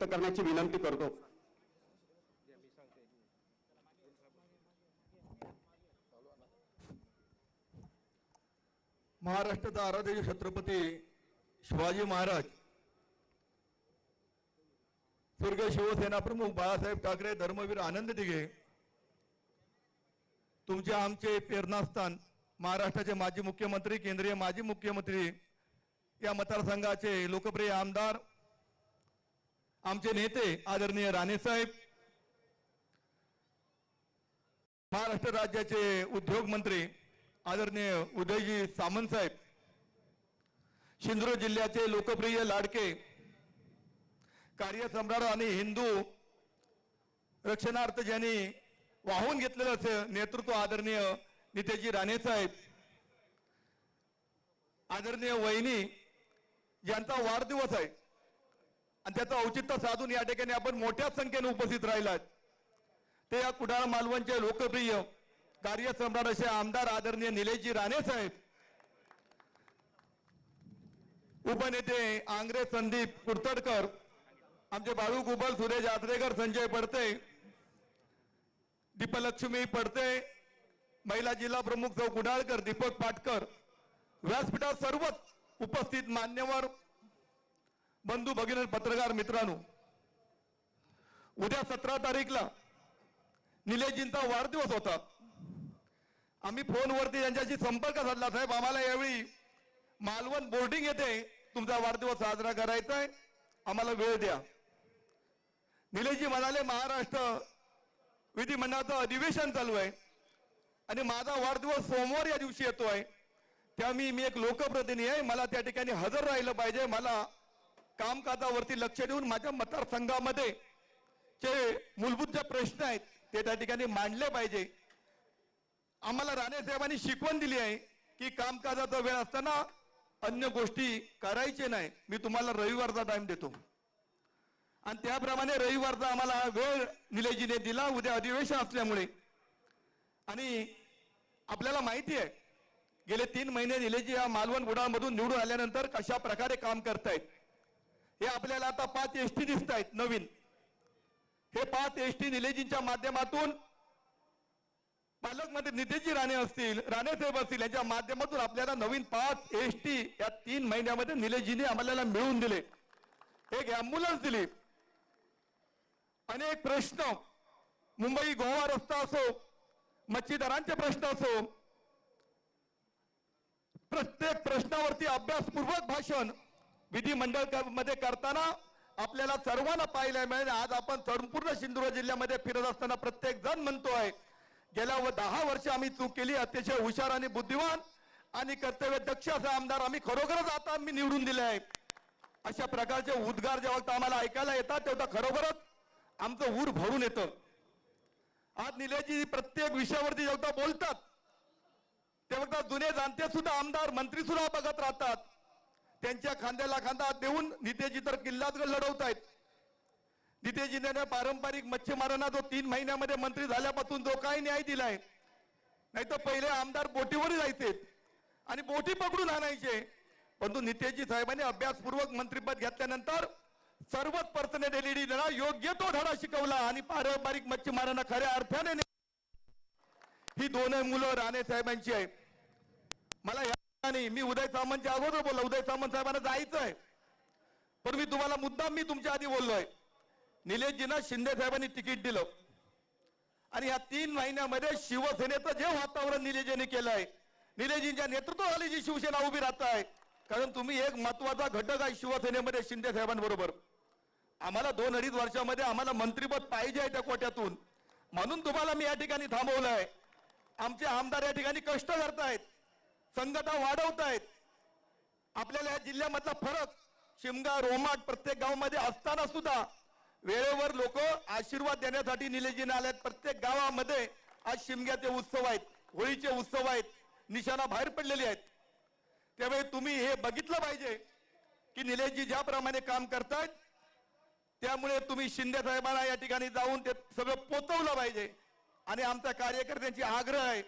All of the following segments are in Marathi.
व्यक्त करण्याची विनंती करतो. महाराष्ट्राचा आराध्य छत्रपती शिवाजी महाराज, स्वर्गीय शिवसेना प्रमुख बाळासाहेब ठाकरे, धर्मवीर आनंद दिघे, तुमचे आमचे प्रेरणास्थान महाराष्ट्राचे माजी मुख्यमंत्री, केंद्रीय माजी मुख्यमंत्री, या मतदारसंघाचे लोकप्रिय आमदार आमचे नेते आदरणीय राणेसाहेब महाराष्ट्र राज्याचे उद्योग मंत्री आदरणीय उदयजी सामंत साहेब सिंधुदुर्ग जिल्ह्याचे लोकप्रिय लाडके कार्यसम्राट आणि हिंदू रक्षणार्थ ज्यांनी वाहून घेतलेलं असं नेतृत्व आदरणीय नितेजी राणे साहेब आदरणीय वहिनी ज्यांचा वाढदिवस आहे. आणि त्याचं औचित्य साधून या ठिकाणी आपण मोठ्या संख्येने उपस्थित राहिलात. ते या कुडाळ मालवणचे लोकप्रिय कार्यसम्राट असे आमदार आदरणीय निलेशजी राणे साहेब उपनेते आंग्रे संदीप कुडतडकर आमचे बाळू गुबल सुरेश आत्रेकर संजय पडते दीपलक्ष्मी पडते महिला जिल्हा प्रमुख सौ कुडाळकर दीपक पाटकर व्यासपीठात सर्वच उपस्थित मान्यवर बंधू भगिनी पत्रकार मित्रांनो उद्या सतरा तारीखला निलेशजींचा वाढदिवस होता. आम्ही फोनवरती त्यांच्याशी संपर्क साधला. साहेब आम्हाला यावेळी मालवण बोर्डिंग येते तुमचा वाढदिवस साजरा करायचा आहे. आम्हाला वेळ द्या. निलेशजी म्हणाले महाराष्ट्र विधिमंडळाचं अधिवेशन चालू आहे आणि माझा वाढदिवस सोमवार या दिवशी येतो आहे. त्या मी मी एक लोकप्रतिनिधी आहे. मला त्या ठिकाणी हजर राहिलं पाहिजे. मला कामकाजावरती लक्ष देऊन माझ्या मतदारसंघामध्ये जे मूलभूत जे प्रश्न आहेत ते त्या ठिकाणी मांडले पाहिजे. आम्हाला राणे साहेबांनी शिकवण दिली आहे की कामकाजाचा वेळ असताना अन्य गोष्टी करायचे नाही. मी तुम्हाला रविवारचा टाइम देतो. आणि त्याप्रमाणे रविवारचा आम्हाला वेळ निलेजीने दिला. उद्या अधिवेशन असल्यामुळे. आणि आपल्याला माहिती आहे गेले तीन महिने निलेजी या मालवण बुडामधून निवडून आल्यानंतर कशा प्रकारे काम करतायत. हे आपल्याला आता पाच एस टी दिसत आहेत नवीन. हे पाच एस टी निलेजींच्या माध्यमातून पालकमंत्री नितेशजी राणे असतील राणे साहेब असतील यांच्या माध्यमातून आपल्याला नवीन पाच एस टी या तीन महिन्यामध्ये निलेशजीने आम्हाला मिळवून दिले. एक अँब्युलन्स दिली. अनेक प्रश्न. मुंबई गोवा रस्ता असो मच्छीदारांचे प्रश्न असो प्रत्येक प्रश्नावरती अभ्यासपूर्वक भाषण विधिमंडळमध्ये करताना आपल्याला सर्वांना पाहायला मिळेल. आज आपण संपूर्ण सिंधुदुर्ग जिल्ह्यामध्ये फिरत असताना प्रत्येक जण म्हणतोय गेल्या व दहा वर्ष आम्ही चूक केली अतिशय हुशार आणि बुद्धिमान आणि कर्तव्य दक्ष असा आमदार आम्ही खरोखरच आता आम्ही निवडून दिले आहे. अशा प्रकारचे उद्गार जेव्हा आम्हाला ऐकायला येतात तेव्हा खरोखरच आमचं ऊर भरून येतं. आज निलयजी प्रत्येक विषयावरती जेव्हा बोलतात तेव्हा जुने जाणते सुद्धा आमदार मंत्री सुद्धा बघत राहतात. त्यांच्या खांद्याला खांदा देऊन नितेजी तर किल्ल्यात लढवत आहेत. नितेजीने पारंपरिक मच्छीमारांना जो तीन महिन्यामध्ये मंत्री झाल्यापासून जो काही न्याय दिलाय नाही तर पहिले आमदार बोटीवर जायचे आणि बोटी पकडून आणायचे. परंतु नितेशजी साहेबांनी अभ्यासपूर्वक मंत्रीपद घेतल्यानंतर सर्वच पर्सनॅलिटीला योग्य तो धडा शिकवला आणि पारंपरिक मच्छीमारांना खऱ्या अर्थाने ही दोन मुलं राणे साहेबांची आहे मला या नाही मी उदय सामंतच्या अगोदर बोललो. उदय सामंत साहेबांना जायचं आहे पण मी तुम्हाला मुद्दाम मी तुमच्या आधी बोललोय. निलेशजींना शिंदे साहेबांनी तिकीट दिलं. आणि या तीन महिन्यामध्ये शिवसेनेचं जे वातावरण निलेजीने केलं आहे निलेजींच्या नेतृत्वाखाली जी शिवसेना उभी राहत आहे कारण तुम्ही एक महत्त्वाचा घटक आहे शिवसेनेमध्ये शिंदे साहेबांबरोबर. आम्हाला दोन अडीच वर्षामध्ये आम्हाला मंत्रीपद पाहिजे आहे त्या कोट्यातून. म्हणून तुम्हाला मी या ठिकाणी थांबवलंय. आमचे आमदार या ठिकाणी कष्ट करतायत. संगता वाढवतायत आपल्याला या जिल्ह्यामधला फरक शिमगा रोमाट प्रत्येक गावामध्ये असताना सुद्धा वेळेवर लोक आशीर्वाद देण्यासाठी निलेजीने आल्यात प्रत्येक गावामध्ये आज शिमग्याचे उत्सव आहेत होळीचे उत्सव आहेत निशाणा बाहेर पडलेले आहेत. त्यामुळे तुम्ही हे बघितलं पाहिजे की निलेशजी ज्याप्रमाणे काम करतायत त्यामुळे तुम्ही शिंदे साहेबांना या ठिकाणी जाऊन ते सगळं पोचवलं पाहिजे. आणि आमच्या कार्यकर्त्यांची आग्रह आहे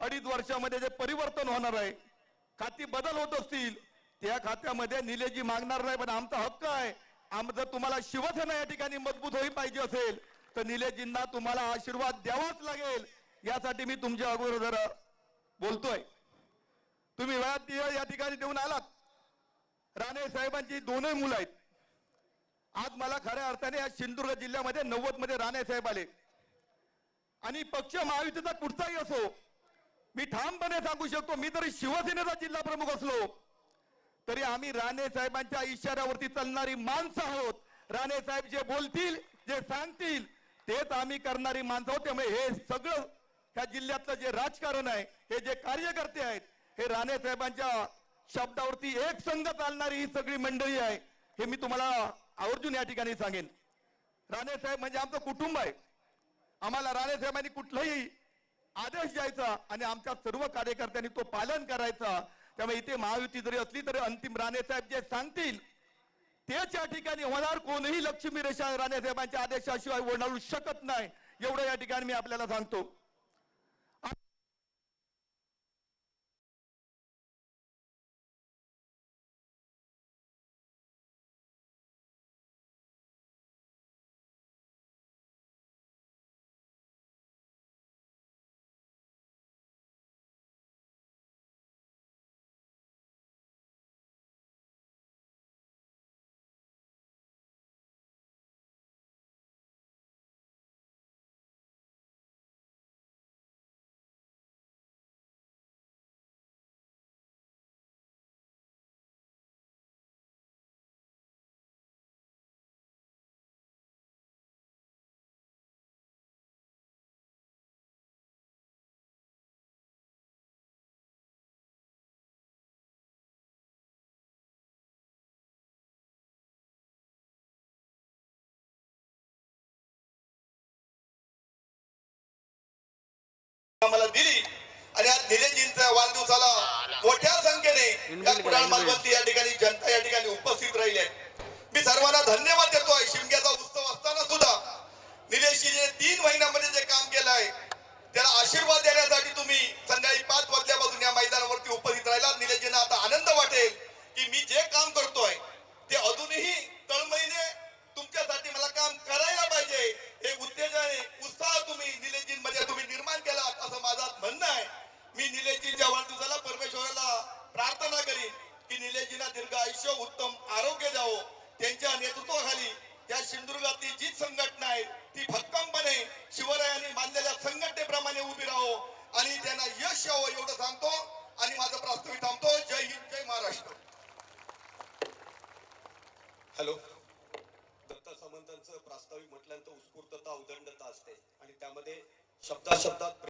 अडीच वर्षामध्ये जे परिवर्तन होणार आहे खाती बदल होत असतील त्या खात्यामध्ये निलेजी मागणार नाही पण आमचा हक्क आहे. आम जर तुम्हाला शिवसेना या ठिकाणी मजबूत होई पाहिजे असेल तर निलेजींना तुम्हाला आशीर्वाद द्यावाच लागेल. यासाठी मी तुमच्या अगोदर बोलतोय. तुम्ही वेळात या ठिकाणी देऊन आलात. राणे साहेबांची दोनही मुलं आहेत. आज मला खऱ्या अर्थाने आज सिंधुदुर्ग जिल्ह्यामध्ये नव्वदमध्ये राणे साहेब आले. आणि पक्ष महायुतीचा कुठचाही असो मी ठामपणे सांगू शकतो मी जरी शिवसेनेचा जिल्हा प्रमुख असलो. तरी आम्ही राणे साहेबांच्या इशाऱ्यावरती चालणारी माणसं आहोत. राणे साहेब जे बोलतील जे सांगतील तेच आम्ही करणारी माणसं आहोत. त्यामुळे हे सगळं ह्या जिल्ह्यातलं जे राजकारण आहे हे जे कार्यकर्ते आहेत हे राणे साहेबांच्या शब्दावरती एक संघ चालणारी ही सगळी मंडळी आहे हे मी तुम्हाला आवर्जून या ठिकाणी सांगेन. राणे साहेब म्हणजे आमचं कुटुंब आहे. आम्हाला राणे साहेबांनी कुठलंही आदेश द्यायचा आणि आमच्या सर्व कार्यकर्त्यांनी तो पालन करायचा. त्यामुळे इथे महायुती जरी असली तरी अंतिम राणे साहेब जे सांगतील तेच या ठिकाणी होणार. कोणीही लक्ष्मी रेषा राणे साहेबांच्या आदेशाशिवाय ओढाळू शकत नाही. एवढं या ठिकाणी मी आपल्याला सांगतो. आम्हाला दिली. आणि आज निलेजींच्या वाढदिवसाला मोठ्या संख्येने या कुडाळ मालवणची या ठिकाणी जनता या ठिकाणी उपस्थित राहिली आहे. मी सर्वांना धन्यवाद देतोय. शिमग्याचा उत्सव असताना सुद्धा निलेशजीने तीन महिन्यामध्ये जे काम केलं आहे मी निलेशजींच्या वाढदिवसाला परमेश्वराला प्रार्थना करीन की निलेशजींना दीर्घ आयुष्य उत्तम आरोग्य द्यावं. त्यांच्या नेतृत्वाखाली या सिंधुदुर्गातली जी संघटना आहे ती भक्कमपणे शिवरायांनी बांधलेल्या संघटनेप्रमाणे उभी राहो आणि त्यांना यश यावं एवढं सांगतो आणि माझं प्रास्ताविक थांबतो. जय हिंद जय महाराष्ट्र. हॅलो. दत्त सामंतांचं प्रास्ताविक म्हटल्यानंतर उत्स्फूर्तता उदंडता असते आणि त्यामध्ये शब्दा शब्दात